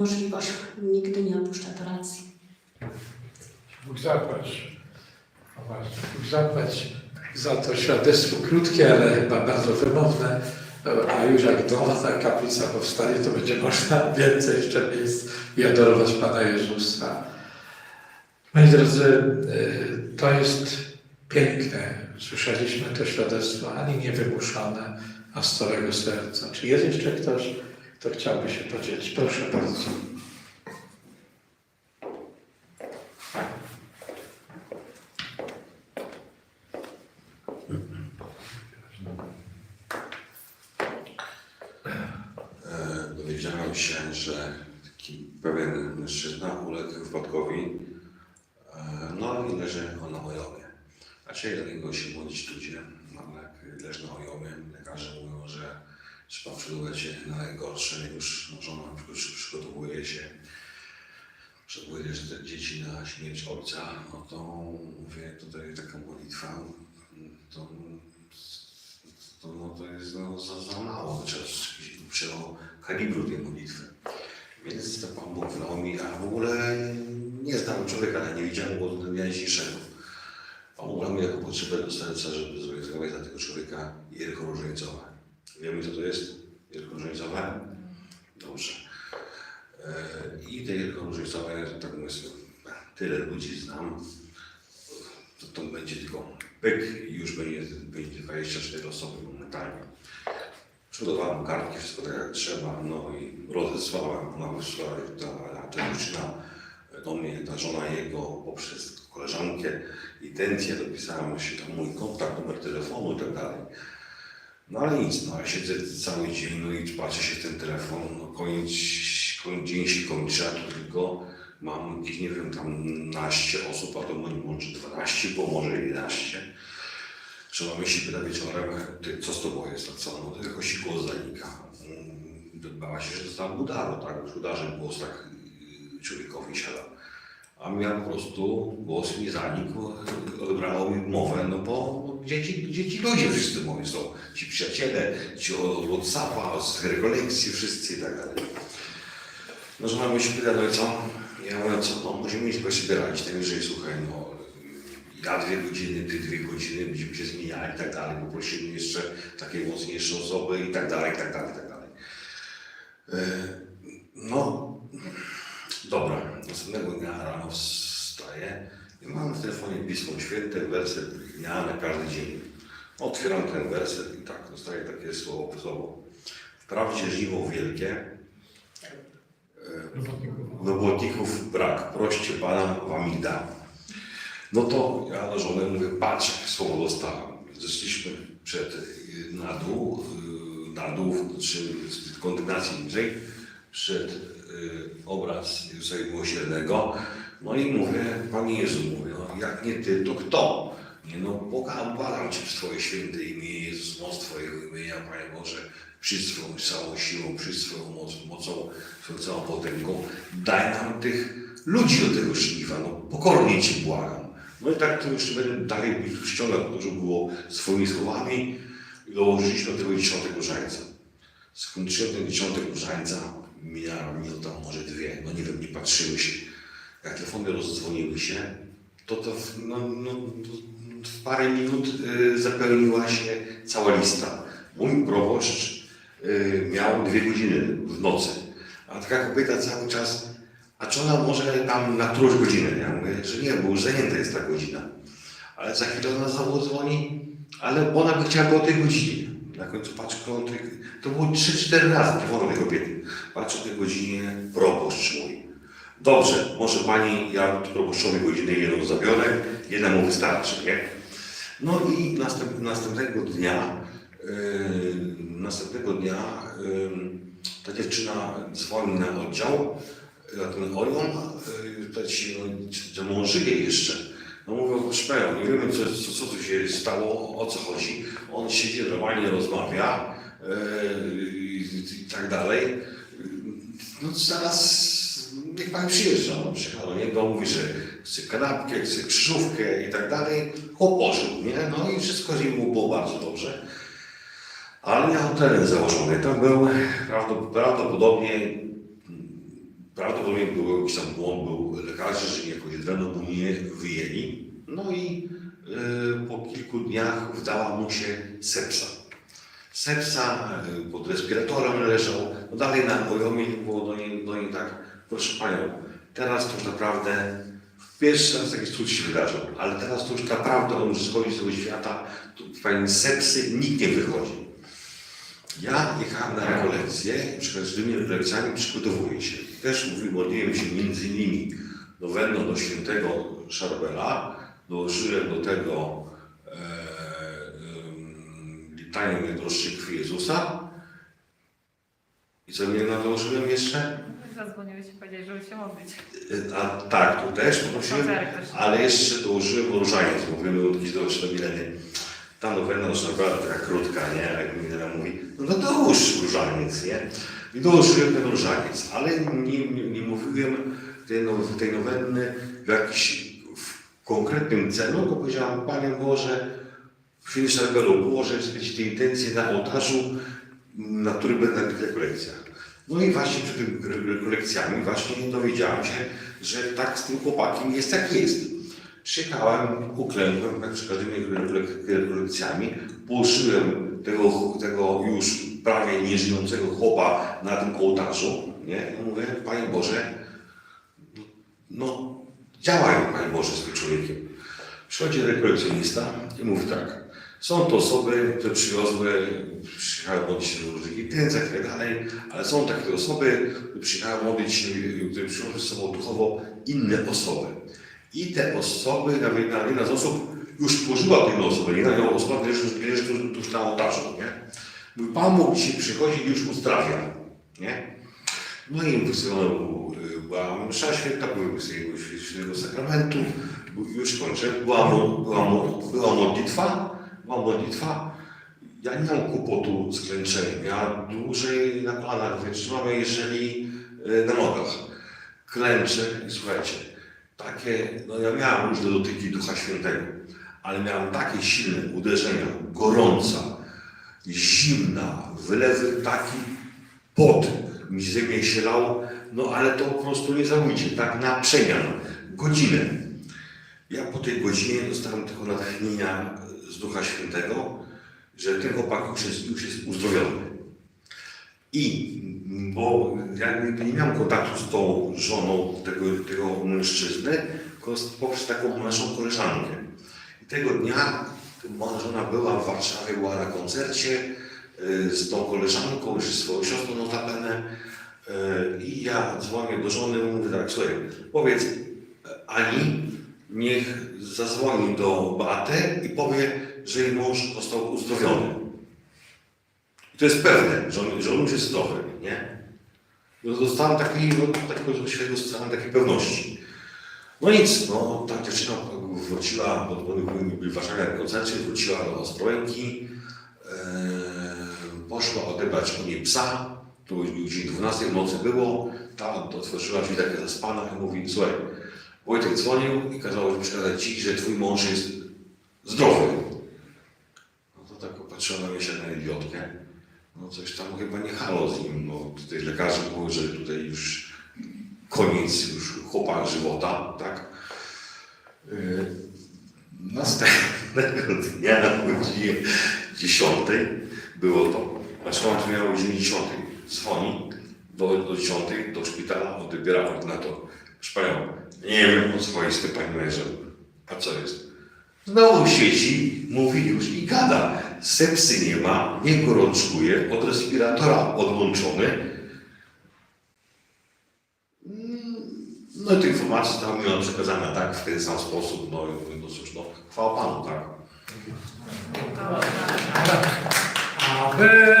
możliwość nigdy nie opuszcza toracji. Bóg zapłać. Bóg zapłać za to świadectwo krótkie, ale chyba bardzo wymowne. A już jak nowa kaplica powstanie, to będzie można więcej jeszcze miejsc i adorować Pana Jezusa. Moi drodzy, y, to jest piękne. Słyszeliśmy to świadectwo ani niewymuszone, a z całego serca. Czy jest jeszcze ktoś, kto chciałby się podzielić? Proszę bardzo. E, dowiedziałem się, że pewien mężczyzna uległ wypadkowi, e, no i leży on na ojomie. Zaczęli do się modlić ludzie, no jak leży na ojomie, lekarze mówią, że trzeba przygotować się na najgorsze, już żona przy- przygotowuje się, przygotowuje że te dzieci na śmierć ojca, no to mówię, tutaj taka modlitwa, to to, no, to jest no, za, za mało, trzeba trzeba kalibru tej modlitwy. Więc to Pan Bóg wlał mi, a w ogóle nie znam człowieka, ale nie widziałem go do dnia dzisiejszego. Pan Bóg mi jako potrzebę do serca, żeby zorganizować dla tego człowieka jierko różańcowe. Wiemy, co to jest jierko różańcowe? Dobrze. E, I te jierko różańcowe, tak mówię tyle ludzi znam, to, to będzie tylko pyk i już będzie, będzie 24 osoby momentalnie. Przygotowałem kartki, wszystko tak jak trzeba, no i rozesłałem, ona wysłała, ta, ta dziewczyna do mnie, ta żona jego poprzez koleżankę, intencję, dopisałem się tam mój kontakt, numer telefonu i tak dalej. No ale nic, no ja siedzę cały dzień, no i patrzę się w ten telefon, no koniec, koniec dzień się kończy, a tu tylko mam jakieś, nie wiem, tam naście osób, a to może 12, bo może 11. Trzeba mi się wieczorem, ty, co z tobą jest, a co? No to jakoś głos zanika. Mm, Bała się, że dostałem udaru, tak? Już udarzy głos tak y, człowiekowi siada. A miał po prostu głos mi zanikł, odebrało mi mowę, no bo gdzie ci, gdzie ci ludzie wszyscy moi są? Ci przyjaciele, ci od Whatsappa, z rekolekcji, wszyscy i tak dalej. No żona mi się pyta, no co? Ja mówię, co? No musimy się sobie radzić, najwyżej słuchaj, no ja dwie godziny, ty dwie godziny, będziemy się zmieniali i tak dalej, poprosimy jeszcze takie mocniejsze osoby i tak dalej, i tak dalej, i tak dalej. E, No, dobra, następnego dnia rano wstaję i mam w telefonie Pismo Święte, werset dnia na każdy dzień. Otwieram ten werset i tak, dostaję takie słowo, słowo. Wprawdzie żniwo wielkie, e, robotników brak, proście Pana, wam ich dam. No to ja do żony mówię, patrz, słowo dostałem. Zeszliśmy przed, na dół, y, na dół, czy kondygnacji niżej, przed y, obraz Jezusa Miłosiernego. No i mówię, Panie Jezu, mówię, no, jak nie Ty, to kto? Nie no, błagam, błagam Cię przez Twoje święte imię, Jezus, moc Twojego imienia, Panie Boże, przy swoją całą siłą, przy swoją moc, mocą, swoją całą potęgą, daj nam tych ludzi do tego żniwa, no pokornie Cię błagam. No i tak to już będę dalej ściągał, już było swoimi słowami i dołożyliśmy do tego dziesiątego różańca. Skończyłem ten dziesiątek różańca, minęła minuta, może dwie, no nie wiem, nie patrzyły się. Jak telefony rozdzwoniły się, to to w, no, no, w parę minut y, zapełniła się cała lista. Mój proboszcz y, miał dwie godziny w nocy, a taka kobieta cały czas a czy ona może tam na którąś godzinę? Ja mówię, że nie, bo już zajęta jest ta godzina. Ale za chwilę ona znowu dzwoni, ale ona by chciała o tej godzinie. Na końcu koło tej, to było 3-4 razy telefon tej kobiety. Patrzę o tej godzinie, proboszcz mój. Dobrze, może pani, ja proboszczowi godzinę jedną zabiorę, jedna mu wystarczy, nie? No i następ, następnego dnia, yy, następnego dnia yy, ta dziewczyna dzwoni na oddział, na ten Orion, yy, pytać, no, czy, żyje jeszcze. No mówią, proszę nie wiemy co, co, co tu się stało, o co chodzi. On siedzi normalnie, rozmawia yy, i, tak dalej. No zaraz niech Pan przyjeżdża. No, przyjechał do niego, mówi, że chce kanapkę, chce krzyżówkę i tak dalej. Nie? No i wszystko mu było bardzo dobrze. Ale miał teren założony. Tam był prawdopodobnie prawdopodobnie był jakiś tam błąd, był lekarzy, że jakoś drewno mu nie wyjęli. No i y, po kilku dniach wdała mu się sepsa. Sepsa, y, pod respiratorem leżał, no dalej na ojomie było do niej, do niej tak, proszę Panią, teraz to naprawdę pierwszy raz taki cud się wydarzył, ale teraz to już naprawdę on już schodzi z tego świata, tu Pani sepsy nikt nie wychodzi. Ja jechałem na rekolekcje i przed każdymi rekolekcjami przygotowuję się. Też modliłem się między innymi nowenną do świętego Szarbela, dołożyłem do tego e, em, litanię najdroższej krwi Jezusa. I co mnie nałożyłem jeszcze? Zadzwoniłeś i powiedziałeś, żeby się modlić. E, A tak, tu też poprosiłem, ale jeszcze dołożyłem różaniec, od kiedyś do do Mileny. Ta nowena już naprawdę taka krótka, nie? Jak Milena mówi, no to dołóż różaniec, nie? I dołożyłem ten różaniec, ale nie, nie, nie mówiłem tej, now- tej nowenny w jakimś w konkretnym celu, tylko powiedziałem, Panie Boże, w świętym Szarbelu położę sobie te intencje na ołtarzu, na którym będę na tych rekolekcjach. No i właśnie przed tymi rekolekcjami właśnie dowiedziałem się, że tak z tym chłopakiem jest jak jest. Przyjechałem, uklękłem, jak przed każdymi rekolek- rekolekcjami, położyłem tego, tego już prawie nieżyjącego chłopa na tym ołtarzu, nie? I mówię, Panie Boże, no działaj, Panie Boże, z tym człowiekiem. Przychodzi rekolekcjonista i mówi tak, są to osoby, które przywiozły, przyjechały modlić się do różnych intencjach i tak dalej, ale są takie osoby, które przyjechały modlić się, które przyniosły z sobą duchowo inne osoby. I te osoby, nawet na jedna z osób już położyła tę osobę, jedna z osoba leży tuż, na ołtarzu, nie? Mówi, Pan Bóg dzisiaj przychodzi i już uzdrawia, nie? No i wysyłano była msza święta, były świętego sakramentu, już kończę, była, była, była modlitwa, była modlitwa. Ja nie mam kłopotu z klęczeniem, ja dłużej na kolanach wytrzymam, jeżeli e, na nogach. Klęczę i słuchajcie, takie, no ja miałem różne dotyki Ducha Świętego, ale miałem takie silne uderzenia, gorąca, zimna, wylewy taki pot mi ze mnie się lał, no ale to po prostu nie zabójcie, tak na przemian, godzinę. Ja po tej godzinie dostałem tego natchnienia z Ducha Świętego, że ten chłopak już jest, już jest uzdrowiony. I bo ja nie, nie miałem kontaktu z tą żoną tego, tego mężczyzny, tylko poprzez taką naszą koleżankę. I tego dnia moja żona była w Warszawie, była na koncercie y, z tą koleżanką, z swoją siostrą notabene. Y, I ja dzwonię do żony mówię tak, słuchaj, powiedz Ani, niech zadzwoni do Beaty i powie, że jej mąż został uzdrowiony. To jest pewne, że on, że on już jest zdrowy, nie? No, dostałem takiej, no, takiego dostałem takiej pewności. No nic, no ta dziewczyna wróciła, bo byli w Warszawie na koncercie, wróciła do Ostrołęki, e, poszła odebrać u niej psa, to gdzieś 12 w nocy było, ta otworzyła drzwi takie zaspana i mówi, słuchaj, Wojtek dzwonił i kazał mi przekazać ci, że twój mąż jest zdrowy. No to tak popatrzyła na mnie się na idiotkę. No coś tam chyba nie halo z nim, no tutaj lekarze mówią, że tutaj już koniec już chłopa żywota, tak? Yy, Następnego dnia na godzinie 10 było to. Znaczy on miał o godzinie 10. Dzwoni do, do 10 do szpitala, odebiera ordynator. Proszę panią, nie wiem o co chodzi z tym mężem. A co jest? Znowu sieci, mówi już i gada. Sepsy nie ma, nie gorączkuje, od respiratora odłączony. No i te informacje zostały mi przekazane tak, w ten sam sposób. No, i mówię, no cóż, no, chwała Panu, tak. Tak. Amen.